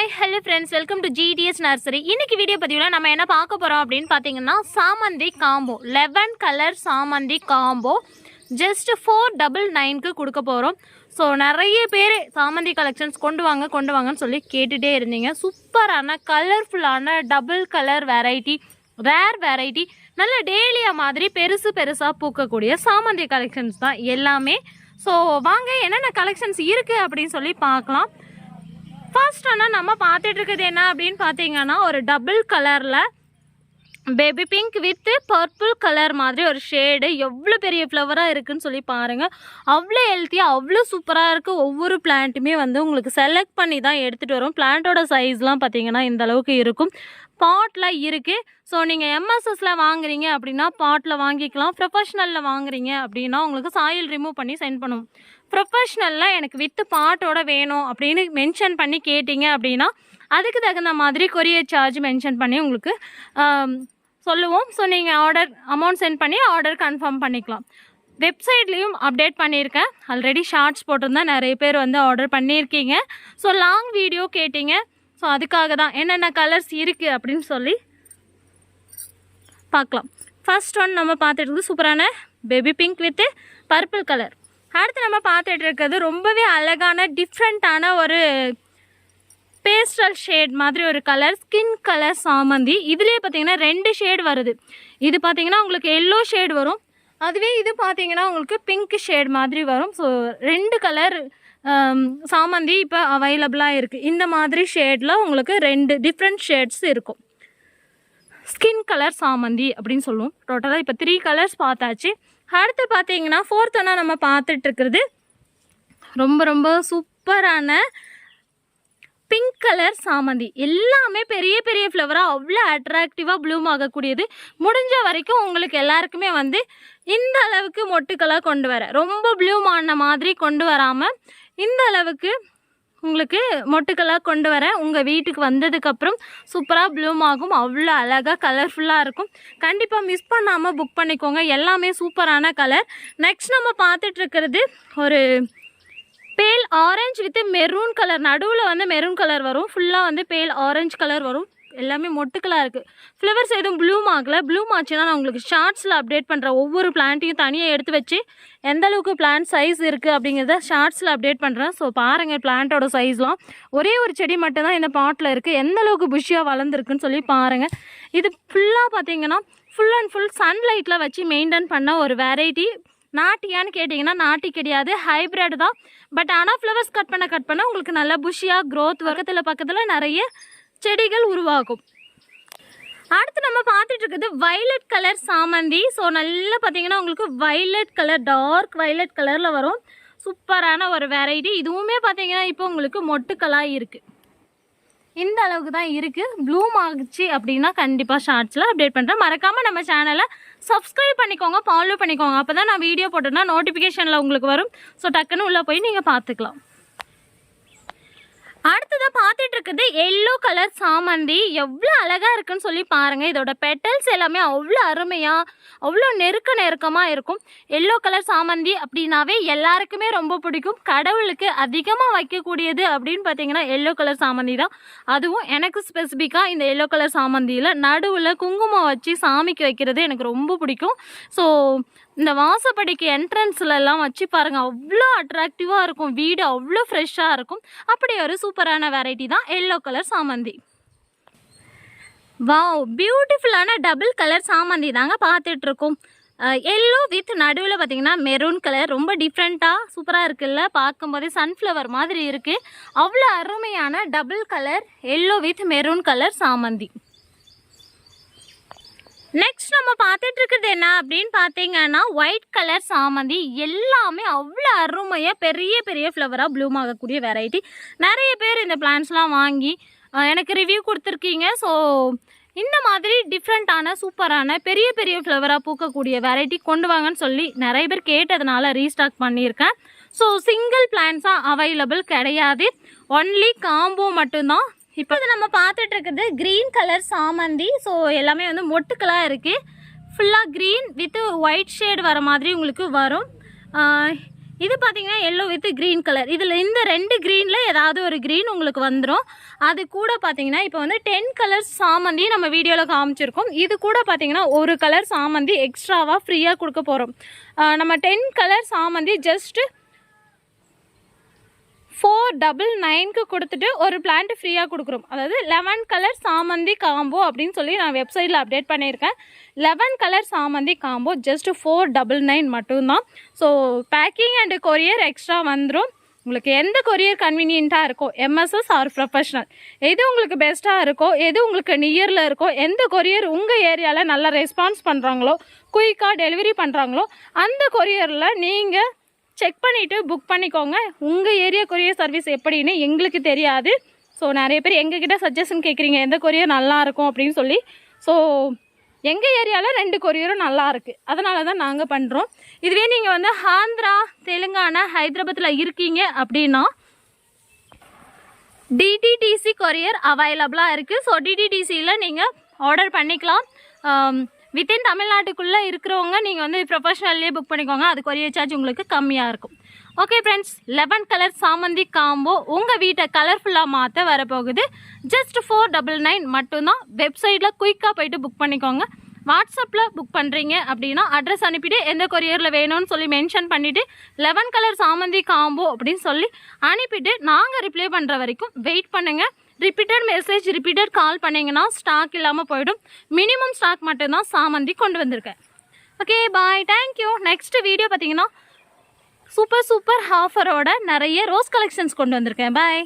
Hi hello friends welcome to GDS nursery இன்னைக்கு video பதிவில் நம்ம என்ன பார்க்க போகிறோம் அப்படின்னு பார்த்தீங்கன்னா சாமந்தி காம்போ. லெவன் கலர் சாமந்தி காம்போ. ஜஸ்ட் ஃபோர் டபுள் நைனுக்கு கொடுக்க போகிறோம் ஸோ நிறைய பேர் சாமந்தி கலெக்ஷன்ஸ் கொண்டு வாங்க கொண்டு வாங்கன்னு சொல்லி கேட்டுகிட்டே இருந்தீங்க. சூப்பரான கலர்ஃபுல்லான double colour variety rare variety நல்ல டெய்லியாக மாதிரி பெருசு பெருசாக பூக்கக்கூடிய சாமந்தி கலெக்ஷன்ஸ் தான் எல்லாமே. ஸோ வாங்க என்னென்ன கலெக்ஷன்ஸ் இருக்குது அப்படின்னு சொல்லி பார்க்கலாம். ஃபர்ஸ்ட் ஆனால் நம்ம பார்த்துட்டு இருக்குது என்ன அப்படின்னு பார்த்தீங்கன்னா ஒரு டபுள் கலரில் baby pink with purple colour மாதிரி ஒரு ஷேடு எவ்வளோ பெரிய ஃப்ளவராக இருக்குதுன்னு சொல்லி பாருங்கள் அவ்வளோ ஹெல்த்தியாக அவ்வளோ சூப்பராக இருக்குது ஒவ்வொரு பிளான்ட்டுமே வந்து உங்களுக்கு செலக்ட் பண்ணி தான் எடுத்துகிட்டு வரும். பிளான்ட்டோட சைஸ்லாம் பார்த்தீங்கன்னா இந்த அளவுக்கு இருக்கும். பாட்டில் இருக்குது ஸோ நீங்கள் எம்எஸ்எஸில் வாங்குறீங்க அப்படின்னா பாட்டில் வாங்கிக்கலாம். ப்ரொஃபஷ்னலில் வாங்குறீங்க அப்படின்னா உங்களுக்கு சாயில் ரிமூவ் பண்ணி சென்ட் பண்ணுவோம் ப்ரொஃபஷ்னலில் எனக்கு வித்து பாட்டோட வேணும் அப்படின்னு மென்ஷன் பண்ணி கேட்டிங்க அப்படின்னா அதுக்கு தகுந்த மாதிரி கொரியர் சார்ஜ் மென்ஷன் பண்ணி உங்களுக்கு சொல்லுவோம். ஸோ நீங்கள் ஆர்டர் அமௌண்ட் சென்ட் பண்ணி ஆர்டர் கன்ஃபார்ம் பண்ணிக்கலாம். வெப்சைட்லேயும் அப்டேட் பண்ணியிருக்கேன். ஆல்ரெடி ஷார்ட்ஸ் போட்டிருந்தேன். நிறைய பேர் வந்து ஆர்டர் பண்ணியிருக்கீங்க. ஸோ லாங் வீடியோ கேட்டிங்க. ஸோ அதுக்காக தான் என்னென்ன கலர்ஸ் இருக்குது அப்படின்னு சொல்லி பார்க்கலாம். ஃபர்ஸ்ட் ஒன் நம்ம பார்த்துட்டு சூப்பரான baby pink with purple colour அடுத்து நம்ம பார்த்துட்டு இருக்கிறது ரொம்பவே அழகான டிஃப்ரெண்ட்டான ஒரு பேஸ்டல் ஷேட் மாதிரி ஒரு கலர் ஸ்கின் கலர் சாமந்தி. இதுலேயே பார்த்தீங்கன்னா ரெண்டு ஷேட் வருது. இது பார்த்தீங்கன்னா உங்களுக்கு எல்லோ ஷேட் வரும். அதுவே இது பார்த்தீங்கன்னா உங்களுக்கு பிங்க் ஷேட் மாதிரி வரும். ஸோ ரெண்டு கலர் சாமந்தி இப்போ அவைலபிளாக இருக்குது இந்த மாதிரி ஷேடில் உங்களுக்கு ரெண்டு டிஃப்ரெண்ட் ஷேட்ஸ் இருக்கும். ஸ்கின் கலர் சாமந்தி அப்படின்னு சொல்லுவோம். டோட்டலாக இப்போ த்ரீ கலர்ஸ் பார்த்தாச்சு. அடுத்து பார்த்தீங்கன்னா ஃபோர்த் ஒன்றா நம்ம பார்த்துட்ருக்கிறது. ரொம்ப ரொம்ப சூப்பரான பிங்க் கலர் சாமந்தி. எல்லாமே பெரிய பெரிய ஃப்ளவராக அவ்வளோ அட்ராக்டிவாக ப்ளூம் ஆகக்கூடியது. முடிஞ்ச வரைக்கும் உங்களுக்கு எல்லாருக்குமே வந்து இந்த அளவுக்கு மொட்டுக்களாக கொண்டு வர. ரொம்ப ப்ளூம் ஆன மாதிரி கொண்டு வராமல் இந்த அளவுக்கு உங்களுக்கு மொட்டுக்கெல்லாம் கொண்டு வரேன். உங்கள் வீட்டுக்கு வந்ததுக்கப்புறம் சூப்பராக ப்ளூம் ஆகும் அவ்வளோ அழகாக கலர்ஃபுல்லாக இருக்கும். கண்டிப்பாக மிஸ் பண்ணாமல் புக் பண்ணிக்கோங்க. எல்லாமே சூப்பரான கலர் நெக்ஸ்ட் நம்ம பார்த்துட்ருக்கிறது ஒரு pale orange with maroon colour நடுவில் வந்து மெரூன் கலர் வரும். ஃபுல்லாக வந்து பேல் ஆரஞ்சு கலர் வரும். எல்லாமே மொட்டுக்கலாக இருக்குது ஃப்ளவர்ஸ் எதுவும் ப்ளூம் ஆகலை. ப்ளூம் ஆச்சுன்னா நான் உங்களுக்கு ஷார்ட்ஸில் அப்டேட் பண்ணுறேன் ஒவ்வொரு பிளான்ட்டையும் தனியாக எடுத்து வச்சு எந்த அளவுக்கு பிளான்ட் சைஸ் இருக்குது அப்படிங்கிறத ஷார்ட்ஸில் அப்டேட் பண்ணுறேன் ஸோ பாருங்கள் பிளான்ட்டோட சைஸ்லாம் ஒரே ஒரு செடி மட்டும்தான் இந்த பாட்டில் இருக்குது எந்த அளவுக்கு புஷியாக வளர்ந்துருக்குன்னு சொல்லி பாருங்கள் இது ஃபுல்லாக பார்த்தீங்கன்னா ஃபுல் அண்ட் ஃபுல் சன்லைட்டில் வச்சு மெயின்டைன் பண்ண ஒரு வெரைட்டி நாட்டியான்னு கேட்டிங்கன்னா நாட்டி கிடையாது ஹைப்ரிட் தான். பட் ஆனால் ஃப்ளவர்ஸ் கட் பண்ண கட் பண்ண உங்களுக்கு நல்லா புஷியாக க்ரோத் பக்கத்தில் பக்கத்தில் நிறைய செடிகள் உருவாகும். அடுத்து நம்ம பார்த்துட்டு இருக்குது வைலட் கலர் சாமந்தி. ஸோ நல்லா பார்த்தீங்கன்னா உங்களுக்கு வைலட் கலர் டார்க் வைலட் கலரில் வரும். சூப்பரான ஒரு வெரைட்டி இதுவுமே பார்த்தீங்கன்னா இப்போ உங்களுக்கு மொட்டுக்கலாக இருக்குது இந்த அளவுக்கு தான் இருக்குது ப்ளூம் ஆகுச்சு அப்படின்னா கண்டிப்பாக ஷார்ட்ஸில் அப்டேட் பண்ணுறேன் மறக்காமல் நம்ம சேனலை சப்ஸ்கிரைப் பண்ணிக்கோங்க ஃபாலோ பண்ணிக்கோங்க. அப்போ தான் நான் வீடியோ போட்டேன்னா நோட்டிஃபிகேஷனில் உங்களுக்கு வரும். ஸோ டக்குன்னு உள்ளே போய் நீங்கள் பார்த்துக்கலாம். அடுத்ததாக பார்த்துட்டு இருக்குது எல்லோ கலர் சாமந்தி. எவ்வளோ அழகாக இருக்குன்னு சொல்லி பாருங்கள் இதோட பெட்டல்ஸ் எல்லாமே அவ்வளோ அருமையாக அவ்வளோ நெருக்க நெருக்கமாக இருக்கும். எல்லோ கலர் சாமந்தி அப்படின்னாவே எல்லாருக்குமே ரொம்ப பிடிக்கும். கடவுளுக்கு அதிகமாக வைக்கக்கூடியது அப்படின்னு பார்த்தீங்கன்னா எல்லோ கலர் சாமந்தி தான். அதுவும் எனக்கு ஸ்பெசிஃபிக்காக இந்த எல்லோ கலர் சாமந்தியில் நடுவில் குங்குமம் வச்சு சாமிக்கு வைக்கிறது எனக்கு ரொம்ப பிடிக்கும். ஸோ இந்த வாசப்படிக்கு என்ட்ரன்ஸ்லலாம் வச்சு பாருங்கள் அவ்வளோ அட்ராக்டிவாக இருக்கும். வீடு அவ்வளோ ஃப்ரெஷ்ஷாக இருக்கும். அப்படி ஒரு சூப்பரான வெரைட்டி தான் எல்லோ கலர் சாமந்தி. வாவ் பியூட்டிஃபுல்லான டபுள் கலர் சாமந்தி தாங்க பார்த்துட்ருக்கோம். எல்லோ வித் நடுவில் பார்த்தீங்கன்னா மெரூன் கலர் ரொம்ப டிஃப்ரெண்ட்டாக சூப்பராக இருக்குல்ல? பார்க்கும்போதே சன்ஃப்ளவர் மாதிரி இருக்குது அவ்வளோ அருமையான double colour yellow with maroon colour சாமந்தி. நெக்ஸ்ட் நம்ம பார்த்துட்டு இருக்கிறது என்ன அப்படின்னு பார்த்தீங்கன்னா ஒயிட் கலர் சாமந்தி எல்லாமே அவ்வளோ அருமையாக பெரிய பெரிய ஃப்ளவராக ப்ளூம் ஆகக்கூடிய வெரைட்டி நிறைய பேர் இந்த பிளான்ஸ்லாம் வாங்கி எனக்கு ரிவ்யூ கொடுத்துருக்கீங்க. ஸோ இந்த மாதிரி டிஃப்ரெண்ட்டான சூப்பரான பெரிய பெரிய ஃப்ளவராக பூக்கக்கூடிய வெரைட்டி கொண்டு வாங்கன்னு சொல்லி நிறைய பேர் கேட்டதுனால ரீஸ்டாக் பண்ணியிருக்கேன். ஸோ சிங்கிள் பிளான்ஸாக அவைலபிள் கிடையாது. ஒன்லி காம்போ மட்டும்தான். இப்போ இது நம்ம பார்த்துட்டு இருக்குது க்ரீன் கலர் சாமந்தி. ஸோ எல்லாமே வந்து மொட்டுக்களாக இருக்குது ஃபுல்லாக க்ரீன் வித் ஒயிட் ஷேட் வர மாதிரி உங்களுக்கு வரும். இது பார்த்தீங்கன்னா எல்லோ வித் க்ரீன் கலர் இதில் இந்த ரெண்டு க்ரீனில் ஏதாவது ஒரு க்ரீன் உங்களுக்கு வந்துடும் அது கூட பார்த்தீங்கன்னா இப்போ வந்து டென் கலர்ஸ் சாமந்தி நம்ம வீடியோவில் காமிச்சிருக்கோம். இது கூட பார்த்தீங்கன்னா ஒரு கலர் சாமந்தி எக்ஸ்ட்ராவாக ஃப்ரீயாக கொடுக்க போகிறோம் நம்ம டென் கலர் சாமந்தி ஜஸ்ட்டு ஃபோர் டபுள் நைனுக்கு கொடுத்துட்டு ஒரு பிளான்ட் ஃப்ரீயாக கொடுக்குறோம். அதாவது லெவன் கலர் சாமந்தி காம்போ அப்படின்னு சொல்லி நான் வெப்சைட்டில் அப்டேட் பண்ணியிருக்கேன். லெவன் கலர் சாமந்தி combo just four double nine மட்டும்தான். So packing and courier extra வந்துடும் உங்களுக்கு எந்த கொரியர் கன்வீனியண்ட்டாக இருக்கோ எம்எஸ்எஸ் ஆர் ப்ரொஃபஷனல் எது உங்களுக்கு பெஸ்ட்டாக இருக்கோ எது உங்களுக்கு நியரில் இருக்கோ எந்த கொரியர் உங்கள் ஏரியாவில் நல்லா ரெஸ்பான்ஸ் பண்ணுறாங்களோ குயிக்காக டெலிவரி பண்ணுறாங்களோ அந்த கொரியரில் நீங்கள் செக் பண்ணிவிட்டு புக் பண்ணிக்கோங்க. உங்கள் ஏரியா கொரியர் சர்வீஸ் எப்படின்னு எங்களுக்கு தெரியாது. ஸோ நிறைய பேர் எங்ககிட்ட சஜஷன் கேட்குறீங்க எந்த கொரியர் நல்லாயிருக்கும் அப்படின்னு சொல்லி. ஸோ எங்கள் ஏரியாவில் ரெண்டு கொரியரும் நல்லா இருக்குது அதனால தான் நாங்கள் பண்ணுறோம் இதுவே நீங்கள் வந்து ஆந்திரா தெலுங்கானா ஹைதராபாத்தில் இருக்கீங்க அப்படின்னா டிடிடிசி கொரியர் அவைலபிளாக இருக்குது ஸோ டிடிடிசியில் நீங்கள் ஆர்டர் பண்ணிக்கலாம். வித்தின் தமிழ்நாட்டுக்குள்ளே இருக்கிறவங்க நீங்கள் வந்து ப்ரொஃபஷனல்லே புக் பண்ணிக்கோங்க. அது கொரியர் சார்ஜ் உங்களுக்கு கம்மியாக இருக்கும். ஓகே ஃப்ரெண்ட்ஸ் லெவன் கலர் சாமந்தி காம்போ உங்கள் வீட்டை கலர்ஃபுல்லாக மாற்ற வரப்போகுது. ஜஸ்ட் ஃபோர் டபுள் நைன் மட்டும்தான். வெப்சைட்டில் குயிக்காக போயிட்டு புக் பண்ணிக்கோங்க. வாட்ஸ்அப்பில் புக் பண்ணுறீங்க அப்படின்னா அட்ரஸ் அனுப்பிட்டு எந்த கொரியரில் வேணும்னு சொல்லி மென்ஷன் பண்ணிவிட்டு லெவன் கலர் சாமந்தி காம்போ அப்படின்னு சொல்லி அனுப்பிட்டு நாங்கள் ரிப்ளை பண்ணுற வரைக்கும் வெயிட் பண்ணுங்கள் ரிப்பீட்டட் மெசேஜ் ரிப்பீட்டட் கால் பண்ணிங்கன்னா ஸ்டாக் இல்லாமல் போயிடும். மினிமம் ஸ்டாக் மட்டும்தான் சாமந்தி கொண்டு வந்திருக்கேன். Okay bye thank you next video பார்த்தீங்கன்னா சூப்பர் சூப்பர் ஆஃபரோட நிறைய ரோஸ் கலெக்ஷன்ஸ் கொண்டு வந்திருக்கேன். பாய்